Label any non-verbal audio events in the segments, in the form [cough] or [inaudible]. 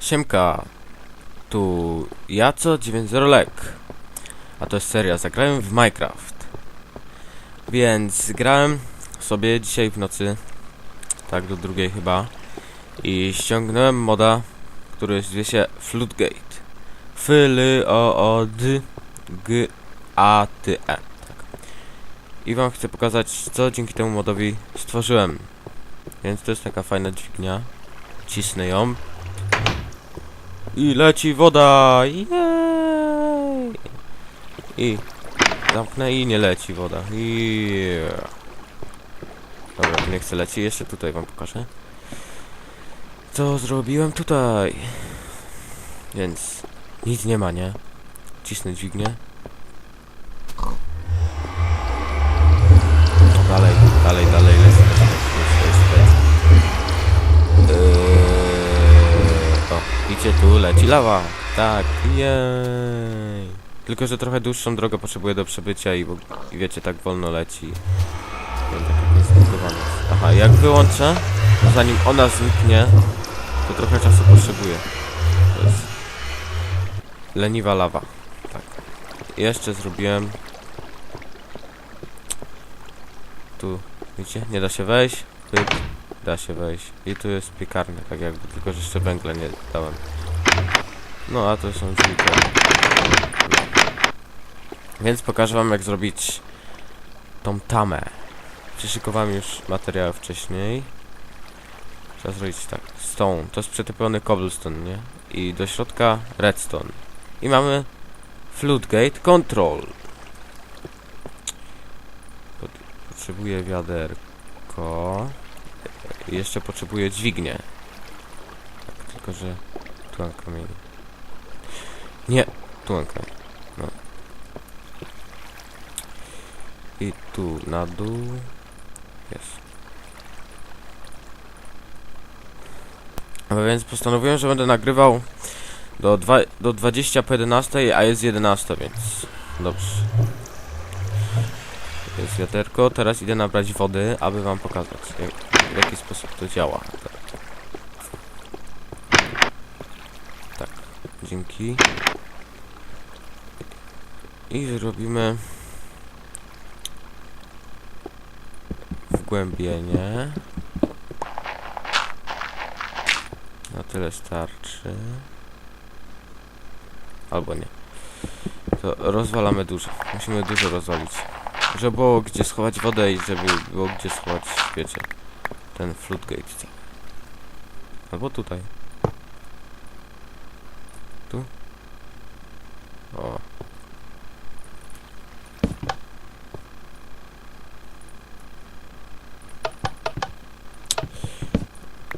Siemka, tu ja co 9.0 lek, a to jest seria, zagrałem w Minecraft, więc grałem sobie dzisiaj w nocy, tak do drugiej chyba, i ściągnąłem moda, który zwie się Floodgate, F L O O D G A T E, tak. I wam chcę pokazać, co dzięki temu modowi stworzyłem, więc to jest taka fajna dźwignia, cisnę ją, i leci woda! Jej! I zamknę i nie leci woda. Yeah. Dobra, nie chcę leci. Jeszcze tutaj wam pokażę. Co zrobiłem tutaj? Więc nic nie ma, nie? Cisnę dźwignię. Idzie tu, leci lawa. Tak, jej. Tylko, że trochę dłuższą drogę potrzebuje do przebycia i, i wiecie, tak wolno leci. Tak. Aha, jak wyłączę, zanim ona zniknie, to trochę czasu potrzebuje. To jest leniwa lawa. Tak. Jeszcze zrobiłem tu, widzicie, nie da się wejść. Pyk. Da się wejść. I tu jest piekarnia, tak jakby, tylko że jeszcze węgla nie dałem. No a to są drzwi. te. Więc pokażę wam jak zrobić tą tamę. Przyszykowałem już materiały wcześniej. Trzeba zrobić tak. Stone. To jest przetypiony cobblestone, nie? I do środka redstone. I mamy floodgate control. Pot- Potrzebuję wiaderko. Jeszcze potrzebuję dźwignię. Tak, tylko że tu mam kamień. Nie, tu mam kamień. No. I tu na dół. Jest. No więc postanowiłem, że będę nagrywał do, do 20 po 11, a jest 11, więc dobrze. Jest wiaderko, teraz idę nabrać wody, aby wam pokazać, jak, w jaki sposób to działa. Tak, dzięki. I zrobimy wgłębienie. Na tyle starczy. Albo nie. To rozwalamy dużo. Musimy dużo rozwalić. Żeby było gdzie schować wodę i żeby było gdzie schować, wiecie, ten floodgate. Albo tutaj. Tu? O.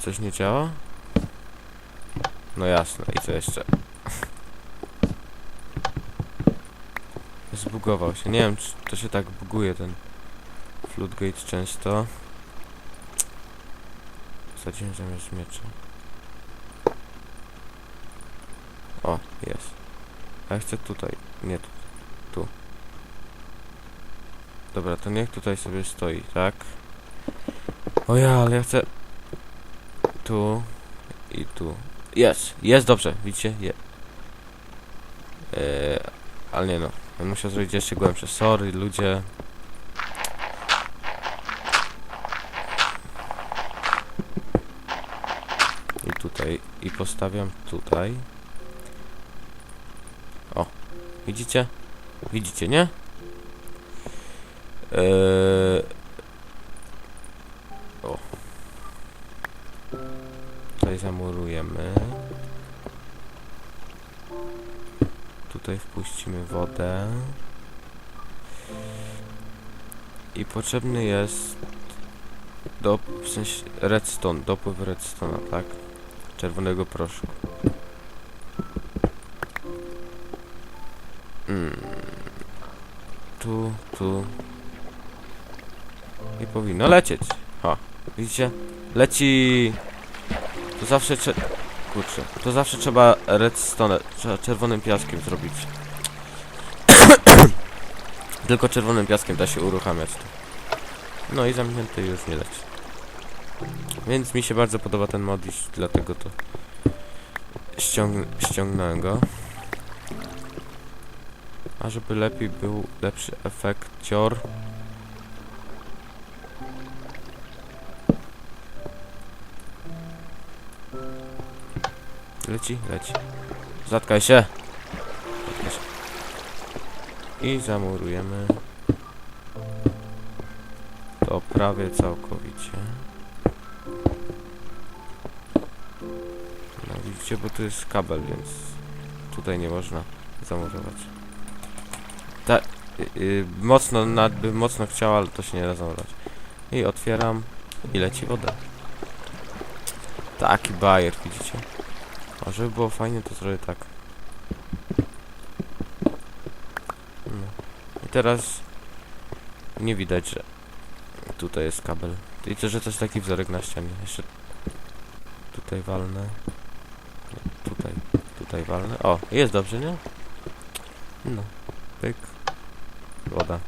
Coś nie działa? No jasne, i co jeszcze? Zbugował się. Nie wiem, czy to się tak buguje ten floodgate często. Sadziłem zamiast miecza. O, jest. A ja chcę tutaj. Nie tu. Tu. Dobra, to niech tutaj sobie stoi, tak? O ja, ale ja chcę... Tu. I tu. Jest, jest dobrze, widzicie? Je. Eee, ale nie no, bym musiał zrobić jeszcze głębsze. Sorry, ludzie. I tutaj, i postawiam tutaj. O, widzicie? Widzicie, nie? Eee, o. Tutaj zamurujemy. Tutaj wpuścimy wodę. I potrzebny jest do, w sensie redstone, dopływ redstone'a, tak? Czerwonego proszku. Mm. Tu, tu. I powinno lecieć. Ha, widzicie? Leci! To zawsze trze... Kurczę, to zawsze trzeba redstone, trzeba czerwonym piaskiem zrobić. [coughs] Tylko czerwonym piaskiem da się uruchamiać. No i zamknięty już nie leci. Więc mi się bardzo podoba ten mod i dlatego to ściąg ściągnąłem go. A żeby lepiej był lepszy efekcior. Leci, leci. Zatkaj się. Zatkaj się. I zamurujemy. To prawie całkowicie. Bo tu jest kabel, więc tutaj nie można zamurować. Ta, y, y, mocno, nad, mocno chciał, ale to się nie da zamurować. I otwieram i leci woda. Taki bajer, widzicie? A żeby było fajnie, to zrobię tak. No. I teraz nie widać, że tutaj jest kabel. Widzicie, że to jest taki wzorek na ścianie. Jeszcze tutaj walnę. Tutaj walnę. O, jest dobrze, nie? No, pyk. Woda.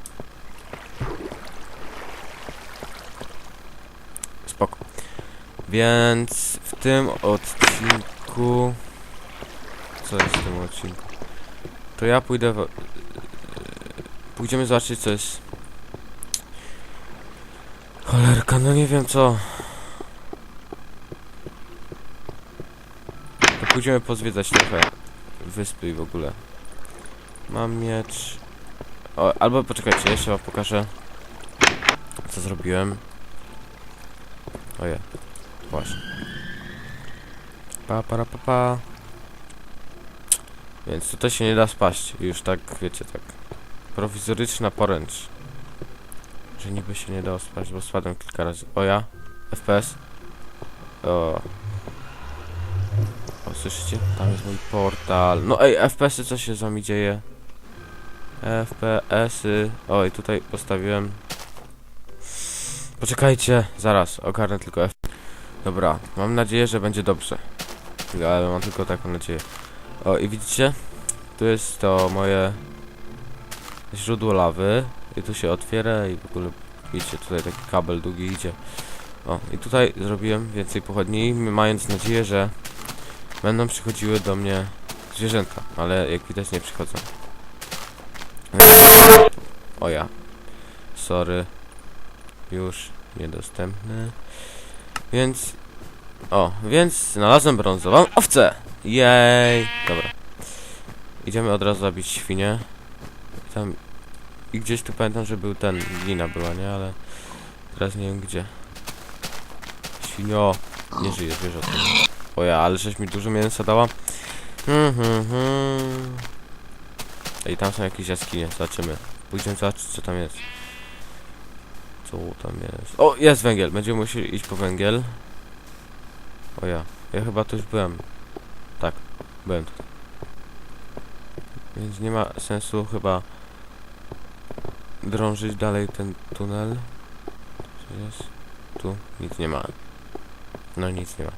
Spoko. Więc w tym odcinku... Co jest w tym odcinku? To ja pójdę w... Pójdziemy zobaczyć co jest... Cholerka, no nie wiem co. To pójdziemy pozwiedzać trochę wyspy i w ogóle. Mam miecz. O, albo poczekajcie, jeszcze wam pokażę co zrobiłem. Oje, właśnie. Pa, para, pa, pa. Więc tutaj się nie da spaść. Już tak, wiecie, tak. Prowizoryczna poręcz. Że niby się nie dało spać, bo spadłem kilka razy. O ja, FPS. O. O, słyszycie? Tam jest mój portal. No ej, FPS-y, co się z wami dzieje? FPS-y. Oj, tutaj postawiłem. Poczekajcie, zaraz, ogarnę tylko F. Dobra, mam nadzieję, że będzie dobrze. Ale mam tylko taką nadzieję. O, i widzicie? Tu jest to moje źródło lawy. I tu się otwiera i w ogóle widzicie, tutaj taki kabel długi idzie. O, i tutaj zrobiłem więcej pochodni, mając nadzieję, że będą przychodziły do mnie zwierzęta, ale jak widać nie przychodzą. O ja. Sorry. Już niedostępny. Więc... O, więc znalazłem brązową owcę! Jej! Dobra. Idziemy od razu zabić świnię. I tam... I gdzieś tu pamiętam, że był ten... Glina była, nie? Ale... Teraz nie wiem gdzie. Świnio! Nie żyje zwierzę. O ja, ale żeś mi dużo mięsa dała. Hmm, hmm. Ej, tam są jakieś jaskinie, zobaczymy. Pójdziemy zobaczyć, co tam jest. Co tam jest? O, jest węgiel, będziemy musieli iść po węgiel. O ja, ja chyba tu już byłem. Tak, byłem tu. Więc nie ma sensu chyba drążyć dalej ten tunel. Co jest? Tu nic nie ma. No nic nie ma.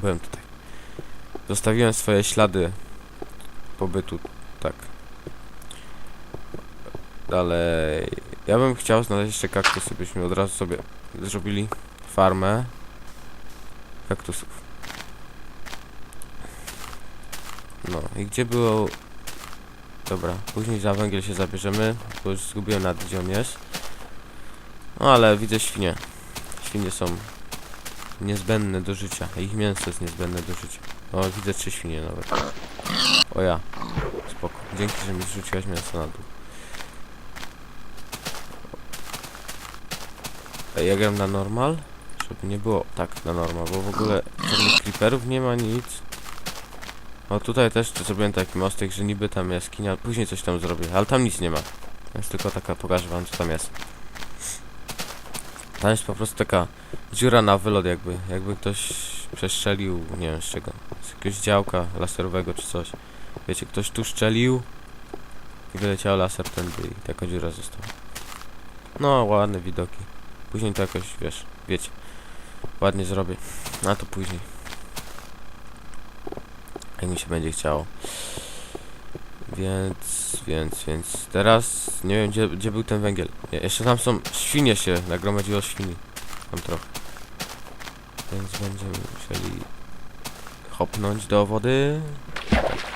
Byłem tutaj. Zostawiłem swoje ślady pobytu, tak. Dalej. Ja bym chciał znaleźć jeszcze kaktusy, byśmy od razu sobie zrobili farmę kaktusów. No i gdzie było... Dobra, później za węgiel się zabierzemy, bo już zgubiłem nad gdzie on jest. No ale widzę świnie. Świnie są niezbędne do życia. Ich mięso jest niezbędne do życia. O, widzę trzy świnie nawet. O ja. Spoko. Dzięki, że mi zrzuciłaś mięso na dół. Ja gram na normal? Żeby nie było tak na normal, bo w ogóle żadnych creeperów nie ma nic. O, tutaj też zrobiłem taki mostek, że niby tam jaskinia, później coś tam zrobię, ale tam nic nie ma. Jest tylko taka, pokażę wam co tam jest. Tam jest po prostu taka dziura na wylot jakby, jakby ktoś przestrzelił, nie wiem z czego, z jakiegoś działka laserowego czy coś. Wiecie, ktoś tu szczelił i wyleciał laser tędy i taka dziura została. No, ładne widoki. Później to jakoś, wiesz, wiecie, ładnie zrobię. A to później. Jak mi się będzie chciało. Więc, więc, więc teraz nie wiem gdzie, gdzie był ten węgiel. Je, jeszcze tam są świnie się, nagromadziło świni. Tam trochę. Więc będziemy musieli hopnąć do wody.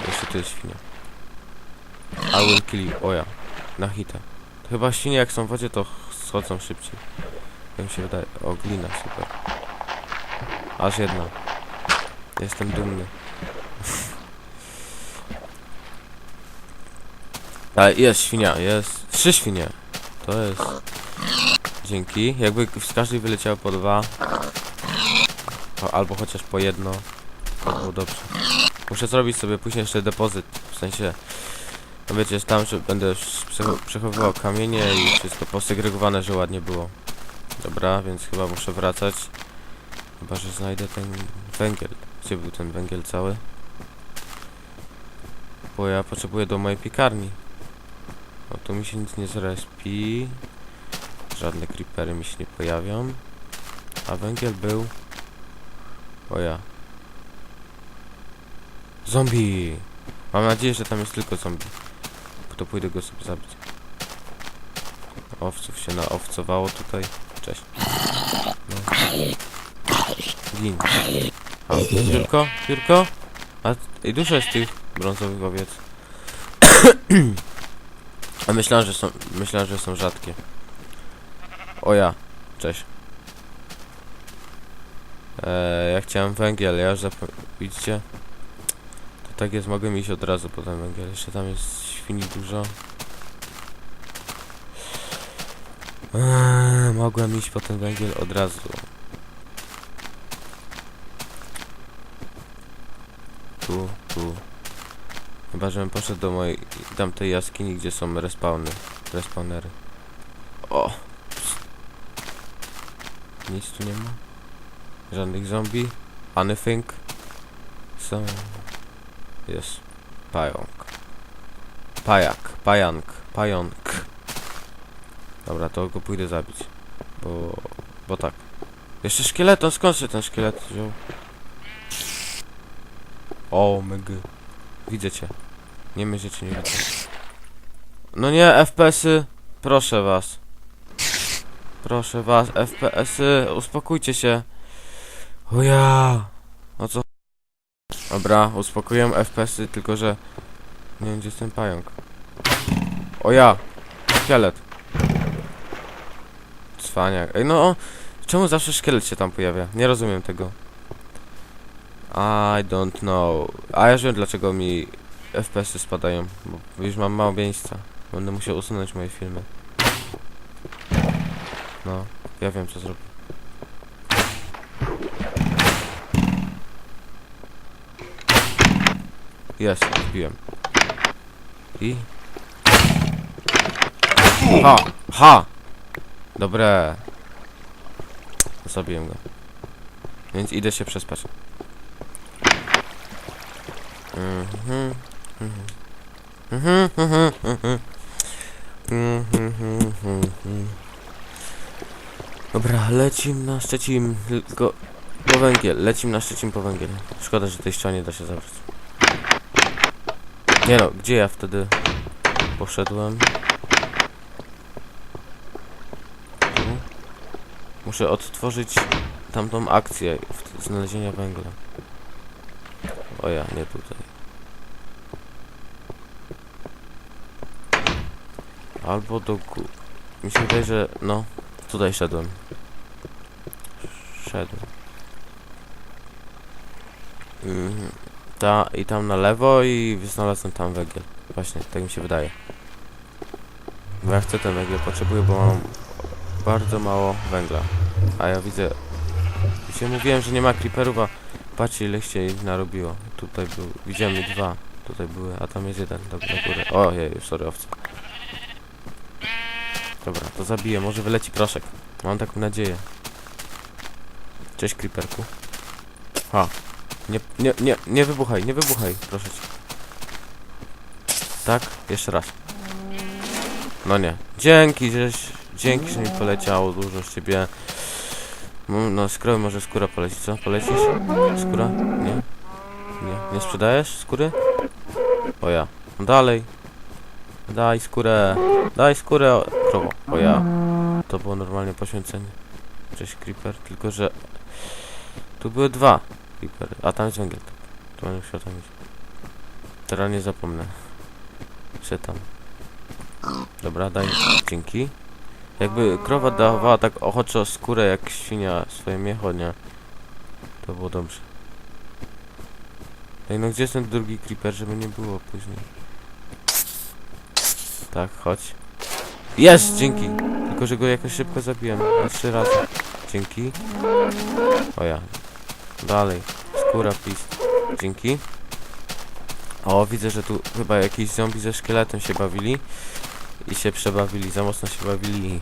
Jeszcze tu jest świnia. I will kill you. O ja. Na hita. To chyba świnie jak są w wodzie to ch- schodzą szybciej. Jak mi się wydaje. O, glina, super. Aż jedna. Jestem dumny. Ale jest świnia, jest. Trzy świnie. To jest. Dzięki. Jakby z każdej wyleciało po dwa. Albo chociaż po jedno. To było dobrze. Muszę zrobić sobie później jeszcze depozyt. W sensie. No wiecie, tam, że będę przecho- przechowywał kamienie i wszystko posegregowane, że ładnie było. Dobra, więc chyba muszę wracać. Chyba, że znajdę ten węgiel. Gdzie był ten węgiel cały? Bo ja potrzebuję do mojej piekarni. O, tu mi się nic nie zrespi. Żadne creepery mi się nie pojawią. A węgiel był... O ja. Zombie! Mam nadzieję, że tam jest tylko zombie. To pójdę go sobie zabić. Owców się naowcowało tutaj. Cześć. No. Gin. A, piórko? Piórko? A, i dużo jest tych brązowych owiec. [clears throat] A myślałem, że są, myślałem, że są rzadkie. O ja, cześć. Eee, ja chciałem węgiel, ja już. Widzicie? To tak jest, mogę iść od razu po ten węgiel. Jeszcze tam jest świni dużo. Eee, mogłem iść po ten węgiel od razu. Tu, tu. Chyba, żebym poszedł do mojej tamtej jaskini, gdzie są respawny. Respawnery. O! Nic tu nie ma. Żadnych zombie. Anything. Są. Jest. Pająk. Pajak. Pajank. Pająk. Dobra, to go pójdę zabić. Bo... Bo tak. Jeszcze szkieleton. Skąd się ten szkielet wziął? O, mygy. Widzę cię. Nie myślę, czy nie widzę. No nie, FPS-y. Proszę was. Proszę was, FPS-y. Uspokójcie się. O ja. O co? Dobra, uspokoiłem FPS-y, tylko że... Nie wiem, gdzie jest ten pająk. O ja. Szkielet. Cwaniak. Ej, no... Czemu zawsze szkielet się tam pojawia? Nie rozumiem tego. I don't know. A ja wiem dlaczego mi FPS-y spadają, bo już mam mało miejsca. Będę musiał usunąć moje filmy. No, ja wiem co zrobię. Jest, wbiłem. I? Ha! Ha! Dobre. Zabiłem go. Więc idę się przespać. Mhm. Mhm. Dobra, lecim na Szczecin, tylko po węgiel, lecim na Szczecin po węgiel. Szkoda, że tej ścianie da się zabrać. Nie no, gdzie ja wtedy poszedłem? Tu? Muszę odtworzyć tamtą akcję znalezienia węgla. O ja, nie tutaj. Albo do góry. Mi się wydaje, że no, tutaj szedłem. Szedłem. Mhm. Ta, I tam na lewo i znalazłem tam węgiel. Właśnie, tak mi się wydaje. Bo ja chcę ten węgiel, potrzebuję, bo mam bardzo mało węgla. A ja widzę... Dzisiaj mówiłem, że nie ma creeperów, a patrzcie ile się ich narobiło. Tutaj był, widziałem dwa. Tutaj były, a tam jest jeden, dobra, na górę. O, jej, sorry, owca. Dobra, to zabiję, może wyleci proszek. Mam taką nadzieję. Cześć, creeperku. Ha. Nie, nie, nie, nie wybuchaj, nie wybuchaj, proszę cię. Tak, jeszcze raz. No nie. Dzięki, żeś, dzięki, że mi poleciało dużo z ciebie. No, skóra, może skóra poleci, co? Polecisz? Skóra? Nie? Nie. Nie sprzedajesz skóry? O ja. No dalej. Daj skórę. Daj skórę, o- krowo. O ja. To było normalnie poświęcenie. Cześć, creeper, tylko że... Tu były dwa creepery, a tam jest węgiel. To będę musiał tam iść. Teraz nie zapomnę. Czytam. Dobra, daj. Dzięki. Jakby krowa dawała tak ochoczo skórę jak świnia swoje miecho, nie? To było dobrze. Ej, no gdzie jest ten drugi creeper, żeby nie było później? Tak, chodź. Jest! Dzięki! Tylko, że go jakoś szybko zabiłem. Trzy razy. Dzięki. O ja. Dalej. Skóra, please. Dzięki. O, widzę, że tu chyba jakiś zombie ze szkieletem się bawili. I się przebawili, za mocno się bawili.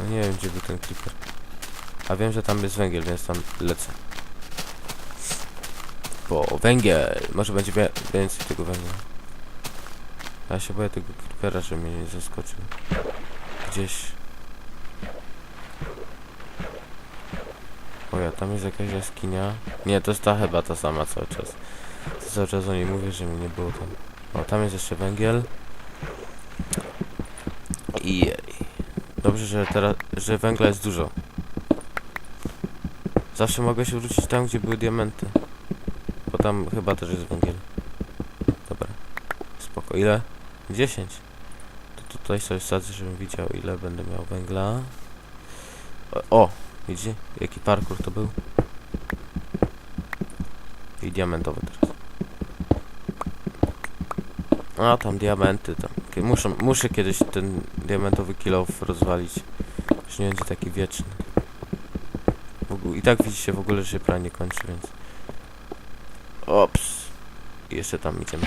No nie wiem, gdzie był ten creeper. A wiem, że tam jest węgiel, więc tam lecę. Bo węgiel! Może będzie więcej tego węgla. Ja się boję tego creepera, że mnie nie zaskoczył. Gdzieś. O ja, tam jest jakaś jaskinia. Nie, to jest ta chyba ta sama cały czas. Cały czas o niej mówię, że mi nie było tam. O, tam jest jeszcze węgiel. I. Dobrze, że teraz, że węgla jest dużo. Zawsze mogę się wrócić tam, gdzie były diamenty. Bo tam chyba też jest węgiel. Dobra. Spoko. Ile? 10. To tutaj sobie sadzę, żebym widział, ile będę miał węgla. O! o Widzicie? Jaki parkour to był? I diamentowy teraz. A, tam diamenty tam. Muszę, muszę kiedyś ten diamentowy kill rozwalić. Już nie będzie taki wieczny. Ogóle, I tak widzicie w ogóle, że się prawie nie kończy, więc... Ops. I jeszcze tam idziemy.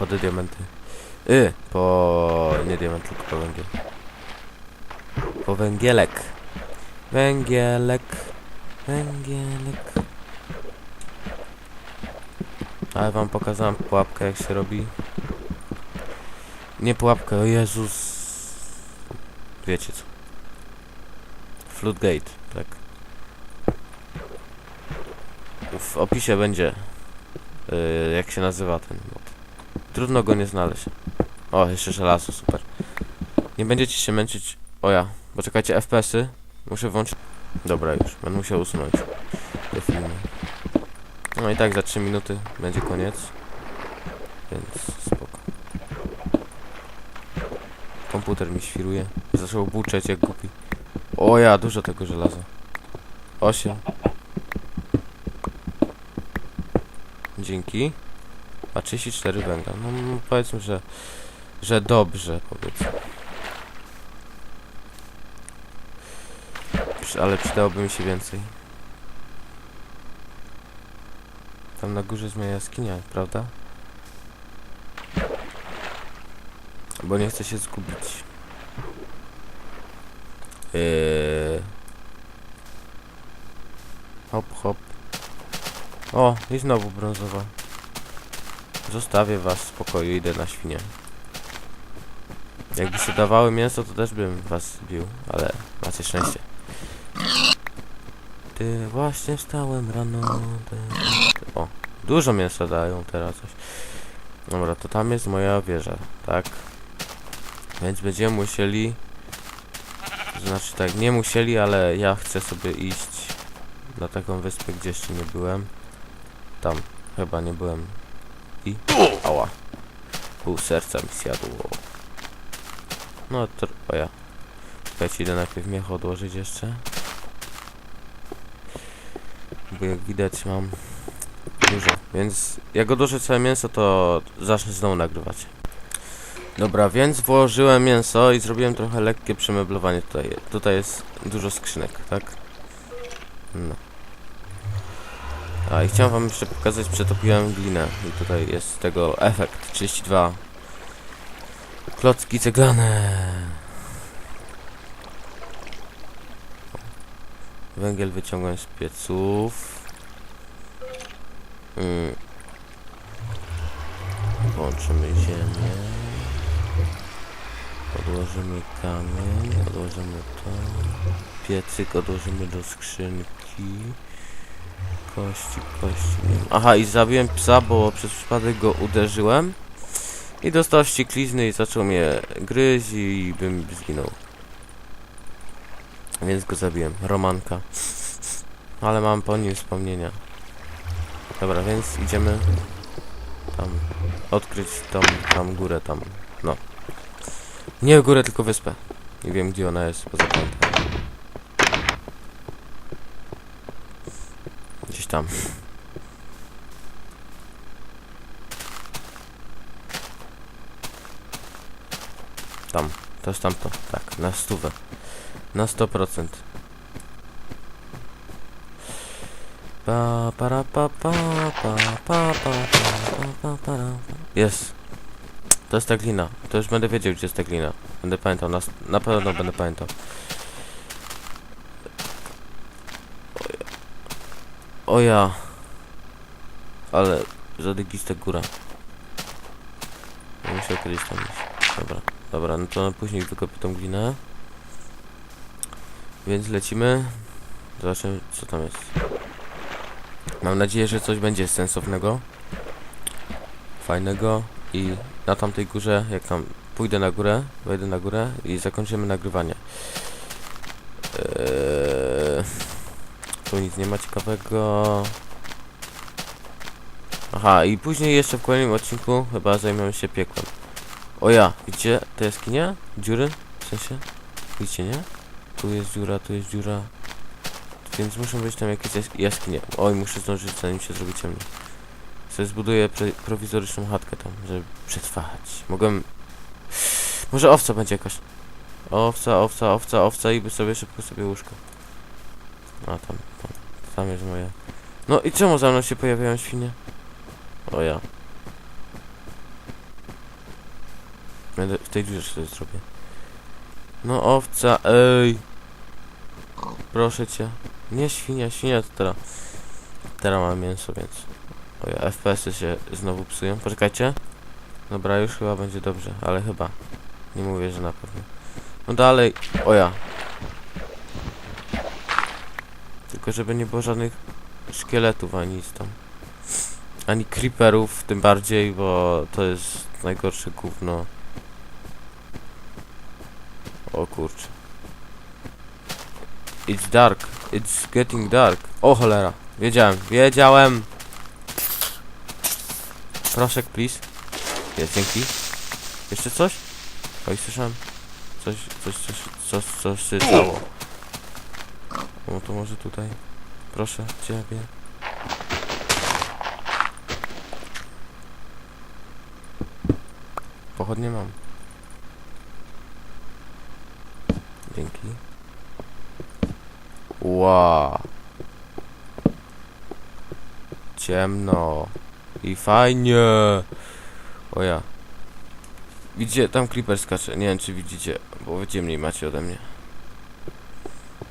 Po te diamenty. Y, po... nie diament, tylko po węgiel. Po węgielek. Węgielek. Węgielek. Ale wam pokazałem pułapkę jak się robi. Nie pułapkę, o Jezus. Wiecie co. Floodgate, tak. W opisie będzie yy, jak się nazywa ten. Trudno go nie znaleźć. O, jeszcze żelazo, super. Nie będziecie się męczyć. O ja, poczekajcie, FPS-y. Muszę włączyć. Dobra, już, będę musiał usunąć te filmy. No i tak za 3 minuty będzie koniec. Więc spoko. Komputer mi świruje. Zaczął buczeć jak głupi. O ja, dużo tego żelaza. 8. Dzięki. A 34 węgla. No, powiedzmy, że że dobrze powiedzmy. Ale przydałoby mi się więcej. Tam na górze jest moja jaskinia, prawda? Bo nie chcę się zgubić. Yy... Hop, hop. O, i znowu brązowa. Zostawię was w spokoju, idę na świnie. Jakby się dawały mięso, to też bym was bił, ale macie szczęście. Ty właśnie wstałem rano. Ty, ty. O, dużo mięsa dają teraz coś. Dobra, to tam jest moja wieża, tak? Więc będziemy musieli... Znaczy tak, nie musieli, ale ja chcę sobie iść na taką wyspę, gdzie jeszcze nie byłem. Tam, chyba nie byłem. I... Ała. Pół serca mi zjadło. No to... O ja. Czekajcie, idę najpierw miech odłożyć jeszcze. Bo jak widać mam dużo, więc jak odłożę całe mięso, to zacznę znowu nagrywać. Dobra, więc włożyłem mięso i zrobiłem trochę lekkie przemeblowanie tutaj. Tutaj jest dużo skrzynek, tak? No. A i chciałem wam jeszcze pokazać, przetopiłem glinę i tutaj jest tego efekt 32 klocki ceglane. Węgiel wyciągłem z pieców. Mm. Włączymy ziemię. Odłożymy kamień, odłożymy to. Piecyk odłożymy do skrzynki. Kości, kości. Aha, i zabiłem psa, bo przez przypadek go uderzyłem. I dostał ścieklizny i zaczął mnie gryźć i bym zginął. Więc go zabiłem. Romanka. Ale mam po nim wspomnienia. Dobra, więc idziemy tam odkryć tą tam górę tam. No. Nie górę, tylko wyspę. Nie wiem gdzie ona jest, poza pamiętam. Gdzieś tam. Tam. To jest tamto. Tak, na stówę. Na 100%. Pa, para, pa, pa, pa, pa, pa, pa, pa, pa. Jest. To jest ta glina. To już będę wiedział, gdzie jest ta glina. Będę pamiętał. Na, na pewno będę pamiętał. O ja. Ale zadygista góra. Ja Muszę kiedyś tam iść. Dobra. Dobra, no to później wykopię tą glinę. Więc lecimy. Zobaczymy, co tam jest. Mam nadzieję, że coś będzie sensownego. Fajnego. I na tamtej górze, jak tam pójdę na górę, wejdę na górę i zakończymy nagrywanie. Eee, tu nic nie ma ciekawego. Aha, i później jeszcze w kolejnym odcinku chyba zajmiemy się piekłem. O ja, widzicie te jaskinie? Dziury? W sensie? Widzicie, nie? Tu jest dziura, tu jest dziura. Więc muszą być tam jakieś jas- jaskinie. Oj, muszę zdążyć zanim się zrobi ciemno. Sobie zbuduję prowizoryczną chatkę tam, żeby przetrwać. Mogłem... Może owca będzie jakaś. Owca, owca, owca, owca i by sobie szybko sobie łóżko. A tam, tam, tam jest moja. No i czemu za mną się pojawiają świnie? O ja. Będę w tej dziurze sobie zrobię. No owca, ej. Proszę cię. Nie świnia, świnia to teraz. Teraz mam mięso, więc. O ja, FPS-y się znowu psują. Poczekajcie. Dobra, już chyba będzie dobrze, ale chyba. Nie mówię, że na pewno. No dalej. O ja. Tylko żeby nie było żadnych szkieletów ani nic tam. Ani creeperów, tym bardziej, bo to jest najgorsze gówno. O kurczę. It's dark. It's getting dark. O cholera. Wiedziałem. Wiedziałem. Proszek, please. Jest, dzięki. Jeszcze coś? Oj, słyszałem. Coś, coś, coś, coś, coś się stało. No to może tutaj. Proszę, ciebie. Pochodnie mam. Dzięki. Ła. Ciemno. I fajnie. O ja. Widzicie, tam creeper skacze. Nie wiem, czy widzicie, bo wy ciemniej macie ode mnie.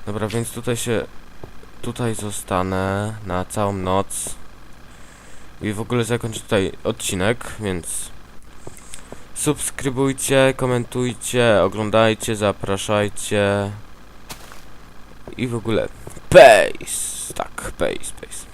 Dobra, więc tutaj się... Tutaj zostanę na całą noc. I w ogóle zakończę tutaj odcinek, więc... Subskrybujcie, komentujcie, oglądajcie, zapraszajcie. I w ogóle... Pace! Tak, pace, pace.